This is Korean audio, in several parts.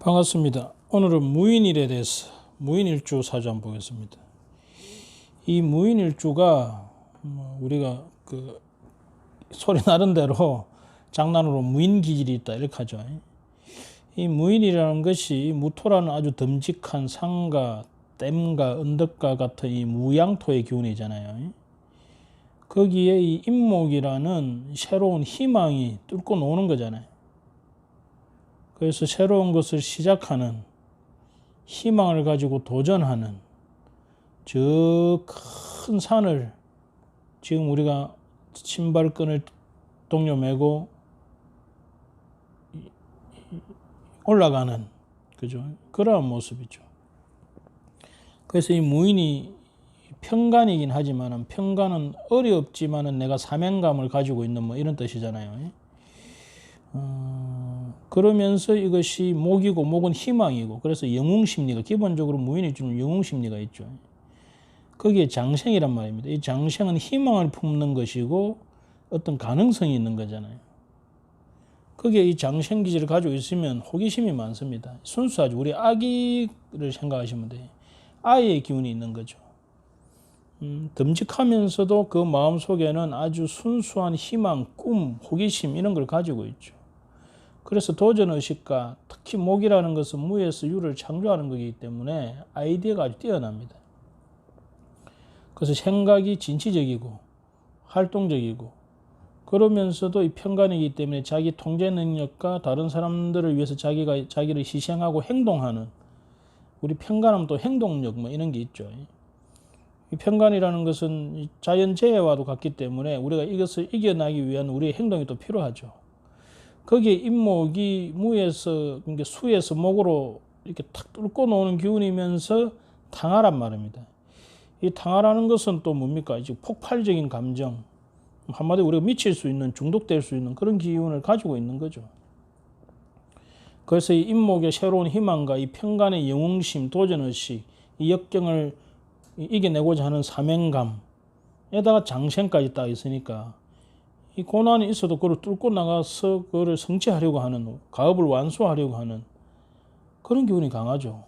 반갑습니다. 오늘은 무인일에 대해서 무인일주 사주 한번 보겠습니다. 이 무인일주가 뭐 우리가 그 소리 나는 대로 장난으로 무인기질이 있다 이렇게 하죠. 이 무인이라는 것이 무토라는 아주 듬직한 상가, 댐과 언덕과 같은 이 무양토의 기운이잖아요. 거기에 이 인목이라는 새로운 희망이 뚫고 노는 거잖아요. 그래서 새로운 것을 시작하는 희망을 가지고 도전하는 저 큰 산을 지금 우리가 신발끈을 동요 매고 올라가는 그죠 그러한 모습이죠. 그래서 이 무인이 평간이긴 하지만은 평간은 어렵지만은 내가 사명감을 가지고 있는 뭐 이런 뜻이잖아요. 어, 그러면서 이것이 목이고 목은 희망이고 그래서 영웅 심리가 기본적으로 무인이 주는 영웅 심리가 있죠. 거기에 장생이란 말입니다. 이 장생은 희망을 품는 것이고 어떤 가능성이 있는 거잖아요. 거기에 이 장생 기질을 가지고 있으면 호기심이 많습니다. 순수하죠. 우리 아기를 생각하시면 돼요. 아이의 기운이 있는 거죠. 음, 듬직하면서도 그 마음 속에는 아주 순수한 희망, 꿈, 호기심 이런 걸 가지고 있죠. 그래서 도전 의식과 특히 목이라는 것은 무에서 유를 창조하는 것이기 때문에 아이디어가 아주 뛰어납니다. 그래서 생각이 진취적이고 활동적이고 그러면서도 이 편간이기 때문에 자기 통제 능력과 다른 사람들을 위해서 자기가 자기를 희생하고 행동하는 우리 편간하면 또 행동력 뭐 이런 게 있죠. 이 편간이라는 것은 자연재해와도 같기 때문에 우리가 이것을 이겨나기 위한 우리의 행동이 또 필요하죠. 거기에 인목이 무에서 그러니까 수에서 목으로 이렇게 탁 뚫고 노는 기운이면서 탕하란 말입니다. 이 탕하라는 것은 또 뭡니까? 이제 폭발적인 감정, 한마디로 우리가 미칠 수 있는 중독될 수 있는 그런 기운을 가지고 있는 거죠. 그래서 이 인목의 새로운 희망과 이 평간의 영웅심, 도전의식, 이 역경을 이겨내고자 하는 사명감에다가 장생까지 딱 있으니까 이 고난이 있어도 그걸 뚫고 나가서 그거를 성취하려고 하는 가업을 완수하려고 하는 그런 기운이 강하죠.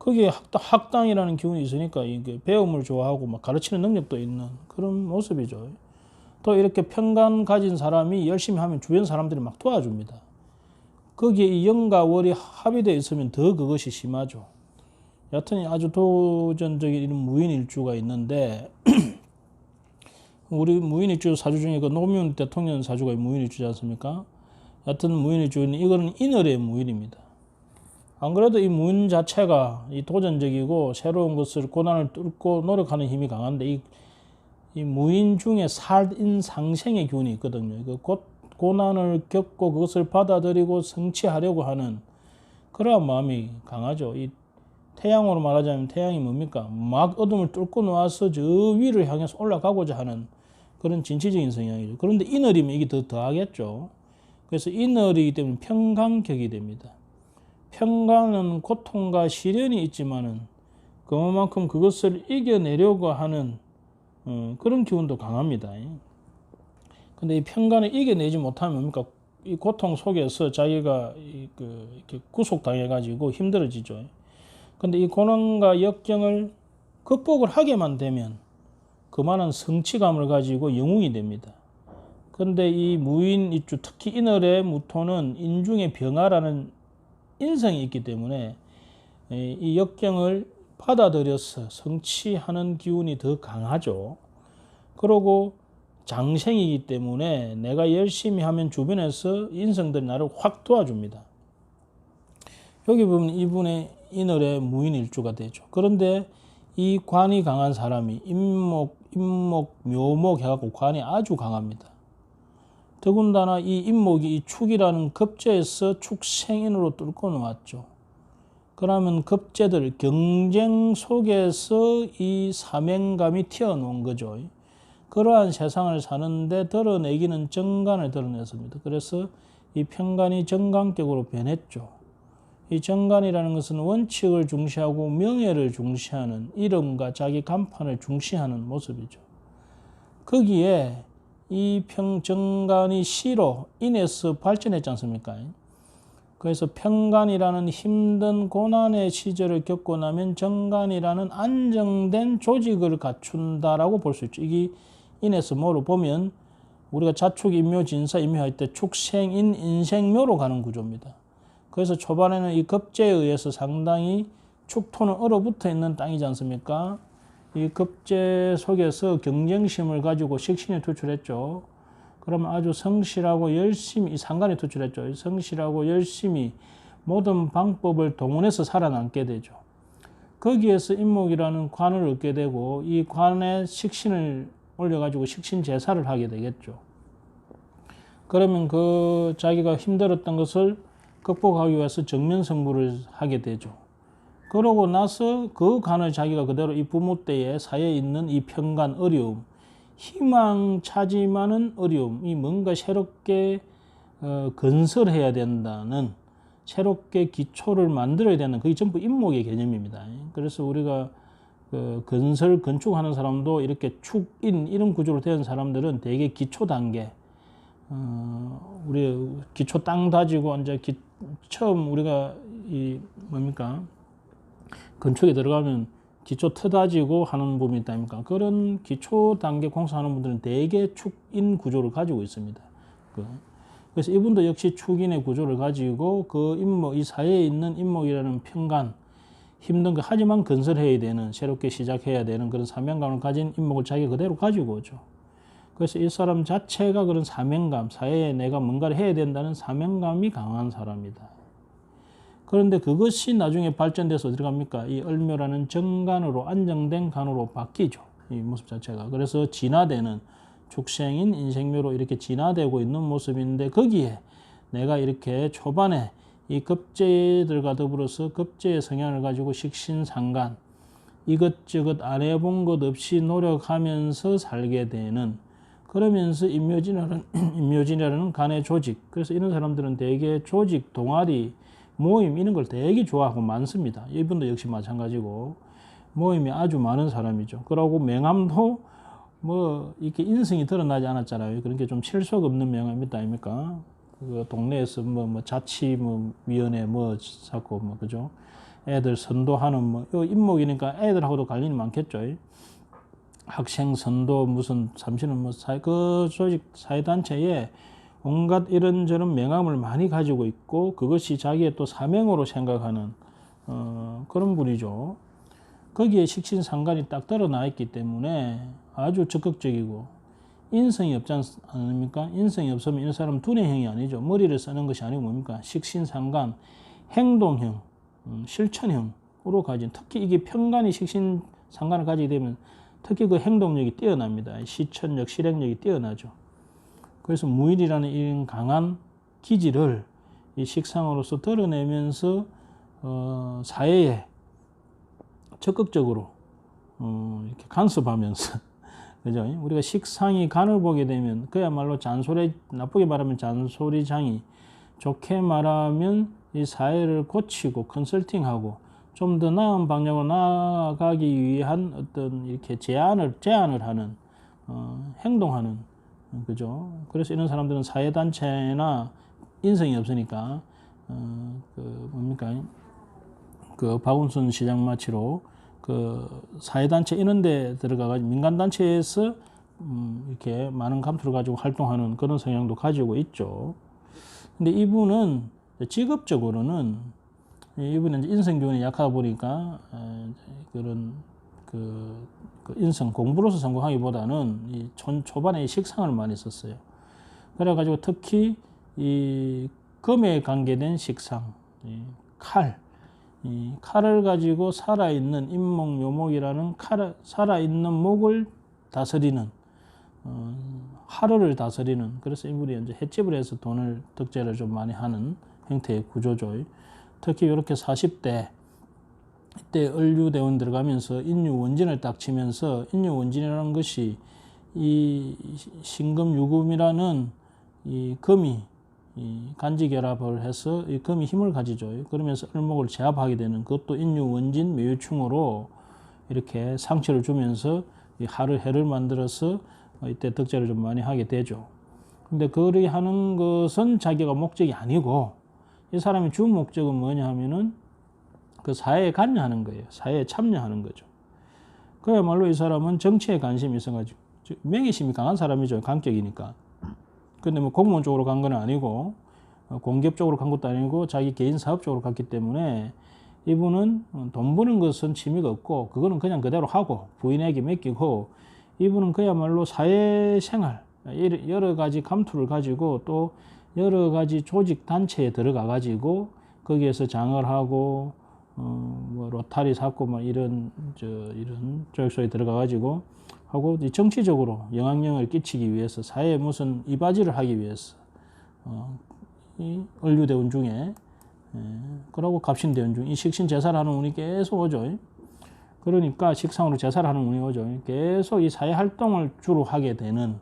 거기에 학당, 학당 이라는 기운이 있으니까 이게 배움을 좋아하고 막 가르치는 능력도 있는 그런 모습이죠. 또 이렇게 평간 가진 사람이 열심히 하면 주변 사람들이 막 도와줍니다. 거기에 이 영과 월이 합의되어 있으면 더 그것이 심하죠. 여튼 아주 도전적인 이런 무인일주가 있는데 우리 무인일주 사주 중에 그 노무현 대통령 사주가 무인일주지 않습니까? 여튼 무인일주는 이거는 인월의 무인입니다. 안 그래도 이 무인 자체가 이 도전적이고 새로운 것을 고난을 뚫고 노력하는 힘이 강한데 이, 이 무인 중에 살인 상생의 기운이 있거든요. 그 고, 고난을 겪고 그것을 받아들이고 성취하려고 하는 그러한 마음이 강하죠. 이 태양으로 말하자면 태양이 뭡니까? 막 어둠을 뚫고 나와서 저 위를 향해서 올라가고자 하는 그런 진취적인 성향이죠. 그런데 인월이면 이게 더 더하겠죠. 그래서 인월이기 때문에 평강격이 됩니다. 평강은 고통과 시련이 있지만은 그만큼 그것을 이겨내려고 하는 어, 그런 기운도 강합니다. 근데 이 평간을 이겨내지 못하면 뭡니까? 이 고통 속에서 자기가 그 이렇게 구속당해가지고 힘들어지죠. 근데 이 고난과 역경을 극복을 하게만 되면 그만한 성취감을 가지고 영웅이 됩니다. 그런데 이 무인 입주 특히 인월의 무토는 인중의 병화라는 인성이 있기 때문에 이 역경을 받아들여서 성취하는 기운이 더 강하죠. 그러고 장생이기 때문에 내가 열심히 하면 주변에서 인성들이 나를 확 도와줍니다. 여기 보면 이분의 인월의 무인일주가 되죠. 그런데 이 관이 강한 사람이 임목, 임목, 묘목 해갖고 관이 아주 강합니다. 더군다나 이 임목이 이 축이라는 급제에서 축생인으로 뚫고 나왔죠. 그러면 급제들 경쟁 속에서 이 사명감이 튀어나온 거죠. 그러한 세상을 사는데 드러내기는 정관을 드러냈습니다. 그래서 이 평간이 정관격으로 변했죠. 이 정관이라는 것은 원칙을 중시하고 명예를 중시하는 이름과 자기 간판을 중시하는 모습이죠. 거기에 이 평정관이 시로 인해서 발전했지 않습니까? 그래서 평간이라는 힘든 고난의 시절을 겪고 나면 정간이라는 안정된 조직을 갖춘다라고 볼 수 있죠. 이게 인에서 뭐로 보면 우리가 자축 인묘 진사 인묘할 때 축생인 인생묘로 가는 구조입니다. 그래서 초반에는 이 급제에 의해서 상당히 축토는 얼어붙어 있는 땅이지 않습니까? 이 급제 속에서 경쟁심을 가지고 식신이 투출했죠. 그러면 아주 성실하고 열심히 상관이 투출했죠. 성실하고 열심히 모든 방법을 동원해서 살아남게 되죠. 거기에서 인목이라는 관을 얻게 되고 이 관에 식신을 올려가지고 식신 제사를 하게 되겠죠. 그러면 그 자기가 힘들었던 것을 극복하기 위해서 정면 승부를 하게 되죠. 그러고 나서 그 간을 자기가 그대로 이 부모 때에 사이에 있는 이 평간 어려움, 희망 차지만은 어려움 이 뭔가 새롭게 어, 건설해야 된다는 새롭게 기초를 만들어야 되는 그게 전부 인목의 개념입니다. 그래서 우리가 그 건설 건축하는 사람도 이렇게 축인 이런 구조로 된 사람들은 대개 기초 단계 어, 우리 기초 땅 다지고 이제 기, 처음 우리가 이 뭡니까 건축에 들어가면 기초 터다지고 하는 부분이 있다니까 그런 기초 단계 공사하는 분들은 대개 축인 구조를 가지고 있습니다. 그, 그래서 이분도 역시 축인의 구조를 가지고 그 인목 이 사회에 있는 인목이라는 평간 힘든 거 하지만 건설해야 되는 새롭게 시작해야 되는 그런 사명감을 가진 인목을 자기 그대로 가지고 오죠. 그래서 이 사람 자체가 그런 사명감, 사회에 내가 뭔가를 해야 된다는 사명감이 강한 사람이다. 그런데 그것이 나중에 발전돼서 어디 갑니까? 이 얼묘라는 정간으로 안정된 간으로 바뀌죠. 이 모습 자체가. 그래서 진화되는 축생인 인생묘로 이렇게 진화되고 있는 모습인데 거기에 내가 이렇게 초반에 이 급제들과 더불어서 급제의 성향을 가지고 식신상간 이것저것 안 해본 것 없이 노력하면서 살게 되는 그러면서 임묘진이라는, 임묘진이라는 간의 조직 그래서 이런 사람들은 대개 조직, 동아리, 모임 이런 걸 되게 좋아하고 많습니다. 이분도 역시 마찬가지고 모임이 아주 많은 사람이죠. 그러고 명함도 뭐 이렇게 인성이 드러나지 않았잖아요. 그런 게 좀 실속 없는 명함이다 아닙니까? 그 동네에서 뭐, 뭐 자치 뭐 위원회 뭐 자꾸 뭐 그죠? 애들 선도하는 뭐 인목이니까 애들하고도 관련이 많겠죠. 학생 선도 무슨 잠시는 뭐 사회 그 조직 사회 단체에 온갖 이런저런 명함을 많이 가지고 있고 그것이 자기의 또 사명으로 생각하는 어, 그런 분이죠. 거기에 식신상관이 딱 드러나 있기 때문에 아주 적극적이고 인성이 없지 않습니까? 인성이 없으면 이런 사람 두뇌형이 아니죠. 머리를 쓰는 것이 아니고 뭡니까? 식신상관, 행동형, 음, 실천형으로 가진 특히 이게 평간이 식신상관을 가지게 되면 특히 그 행동력이 뛰어납니다. 시천력, 실행력이 뛰어나죠. 그래서 무일이라는 이런 강한 기질을 이 식상으로서 드러내면서 어, 사회에 적극적으로 어, 이렇게 간섭하면서 그죠? 우리가 식상이 간을 보게 되면 그야말로 잔소리 나쁘게 말하면 잔소리장이 좋게 말하면 이 사회를 고치고 컨설팅하고 좀 더 나은 방향으로 나아가기 위한 어떤 이렇게 제안을 제안을 하는 어, 행동하는 그죠? 그래서 이런 사람들은 사회단체나 인성이 없으니까, 어, 그, 뭡니까? 그 박운순 시장 마치로 그 사회단체 이런 데 들어가가지고 민간단체에서 음, 이렇게 많은 감투를 가지고 활동하는 그런 성향도 가지고 있죠. 근데 이분은 직업적으로는 이분은 인성 기운이 약하다 보니까 그런 그, 그 인성 공부로서 성공하기보다는 이 초, 초반에 식상을 많이 썼어요. 그래가지고 특히 이 금에 관계된 식상, 이 칼, 이 칼을 가지고 살아있는 인목 묘목이라는 칼, 살아있는 목을 다스리는 어, 하루를 다스리는 그래서 인물이 이제 횟집을 해서 돈을 득제를 좀 많이 하는 형태의 구조죠. 특히 이렇게 40대 이때 을류대원 들어가면서 인유 원진을 딱 치면서 인유 원진이라는 것이 이 신금 유금이라는 이 금이 이 간지 결합을 해서 이 금이 힘을 가지죠. 그러면서 을목을 제압하게 되는 그것도 인유 원진 매유충으로 이렇게 상처를 주면서 이 하루 해를 만들어서 이때 덕제를 좀 많이 하게 되죠. 근데 그리 하는 것은 자기가 목적이 아니고 이 사람의 주 목적은 뭐냐 하면은 그 사회에 관여하는 거예요. 사회에 참여하는 거죠. 그야말로 이 사람은 정치에 관심이 있어가지고 즉, 명예심이 강한 사람이죠. 강격이니까. 근데 뭐 공무원 쪽으로 간 건 아니고 어, 공기업 쪽으로 간 것도 아니고 자기 개인 사업 쪽으로 갔기 때문에 이분은 돈 버는 것은 취미가 없고 그거는 그냥 그대로 하고 부인에게 맡기고 이분은 그야말로 사회생활 여러 가지 감투를 가지고 또 여러 가지 조직 단체에 들어가 가지고 거기에서 장을 하고 어 뭐 로타리 샀고 막 이런 저 이런 조직소에 들어가 가지고 하고 이 정치적으로 영향력을 끼치기 위해서 사회에 무슨 이바지를 하기 위해서 어, 이 원류대원 중에 예, 그러고 갑신대원 중이 식신 제사를 하는 운이 계속 오죠. 그러니까 식상으로 제사를 하는 운이 오죠. 계속 이 사회 활동을 주로 하게 되는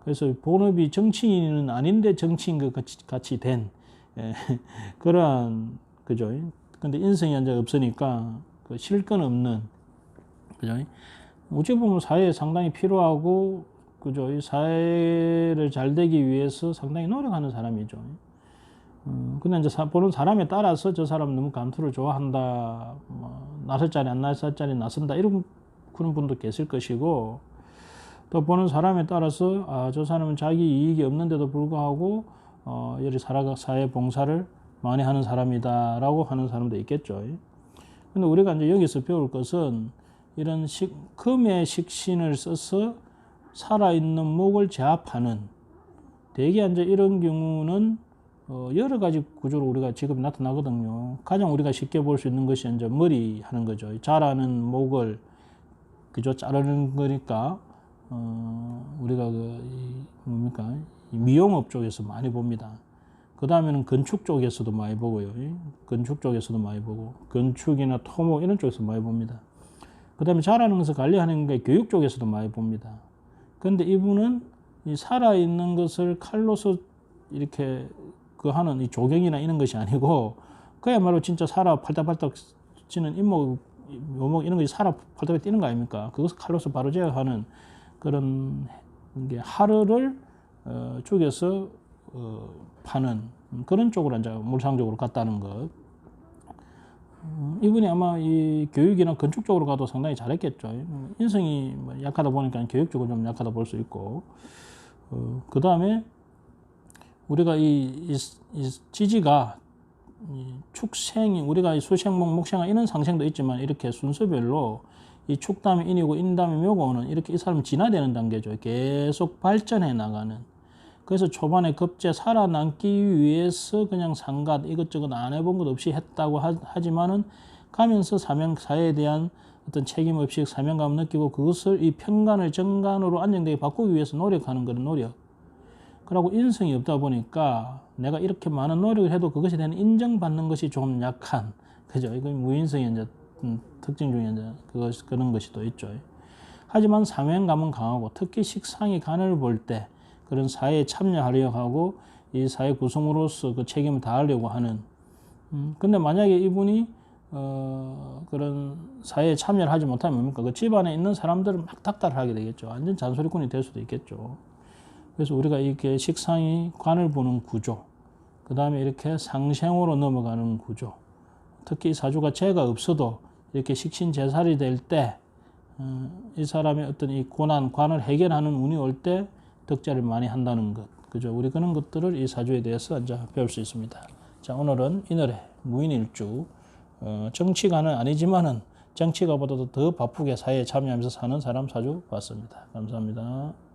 그래서 본업이 정치인은 아닌데 정치인 것 같이, 같이 된 예, 그러한 그죠. 근데 인성이 이제 없으니까 그 실권 없는 그죠. 어찌 보면 사회에 상당히 필요하고 그죠. 이 사회를 잘 되기 위해서 상당히 노력하는 사람이죠. 음, 근데 이제 사, 보는 사람에 따라서 저 사람 너무 감투를 좋아한다, 뭐, 나설 자리 안 나설 자리 나선다 이런 그런 분도 계실 것이고 또 보는 사람에 따라서 아, 저 사람은 자기 이익이 없는데도 불구하고 어, 여기 살아가 사회 봉사를 많이 하는 사람이다 라고 하는 사람도 있겠죠. 근데 우리가 이제 여기서 배울 것은 이런 식, 금의 식신을 써서 살아있는 목을 제압하는 대개 이제 이런 경우는 어, 여러 가지 구조로 우리가 지금 나타나거든요. 가장 우리가 쉽게 볼 수 있는 것이 이제 머리 하는 거죠. 자라는 목을 그저 자르는 거니까 어, 우리가 그 이, 뭡니까 이 미용업 쪽에서 많이 봅니다. 그 다음에는 건축 쪽에서도 많이 보고요. 건축 쪽에서도 많이 보고 건축이나 토목 이런 쪽에서 많이 봅니다. 그 다음에 자라는 것을 관리하는 게 교육 쪽에서도 많이 봅니다. 그런데 이분은 이 살아있는 것을 칼로서 이렇게 그 하는 이 조경이나 이런 것이 아니고 그야말로 진짜 살아 팔딱팔딱 치는 잇목, 묘목 이런 것이 살아 팔딱팔딱 뛰는 거 아닙니까? 그것을 칼로서 바로 제어하는 그런 게 하루를 어, 쪽에서 어, 파는 그런 쪽으로 이제 물상적으로 갔다는 것. 음, 이분이 아마 이 교육이나 건축 쪽으로 가도 상당히 잘했겠죠. 인성이 뭐 약하다 보니까 교육적으로 좀 약하다 볼 수 있고. 어, 그 다음에 우리가 이, 이, 이 지지가 이 축생이 우리가 이 수생목 목생아 이런 상생도 있지만 이렇게 순서별로 이 축담이 인이고 인담이 묘고는 이렇게 이 사람 진화되는 단계죠. 계속 발전해 나가는. 그래서 초반에 급제 살아남기 위해서 그냥 상갓 이것저것 안 해본 것 없이 했다고 하, 지만은 가면서 사명 사회에 대한 어떤 책임 없이 사명감을 느끼고 그것을 이 평간을 정간으로 안정되게 바꾸기 위해서 노력하는 그런 노력. 그러고 인성이 없다 보니까 내가 이렇게 많은 노력을 해도 그것에 대한 인정받는 것이 좀 약한 그죠? 이건 무인성의 이제 음, 특징 중에 이제 그것 그런 것이 또 있죠. 하지만 사명감은 강하고 특히 식상이 간을 볼때 그런 사회에 참여하려고 하고 이 사회 구성으로서 그 책임을 다하려고 하는. 음, 근데 만약에 이분이 어, 그런 사회에 참여를 하지 못하면 뭡니까? 그 집안에 있는 사람들은 막 닥달하게 되겠죠. 완전 잔소리꾼이 될 수도 있겠죠. 그래서 우리가 이렇게 식상이 관을 보는 구조, 그 다음에 이렇게 상생으로 넘어가는 구조, 특히 사주가 죄가 없어도 이렇게 식신 제살이 될 때, 어, 이 사람의 어떤 이 고난, 관을 해결하는 운이 올 때 덕자를 많이 한다는 것. 그죠? 우리 그런 것들을 이 사주에 대해서 이제 배울 수 있습니다. 자, 오늘은 이날에 무인일주, 어, 정치가는 아니지만은 정치가보다도 더 바쁘게 사회에 참여하면서 사는 사람 사주 봤습니다. 감사합니다.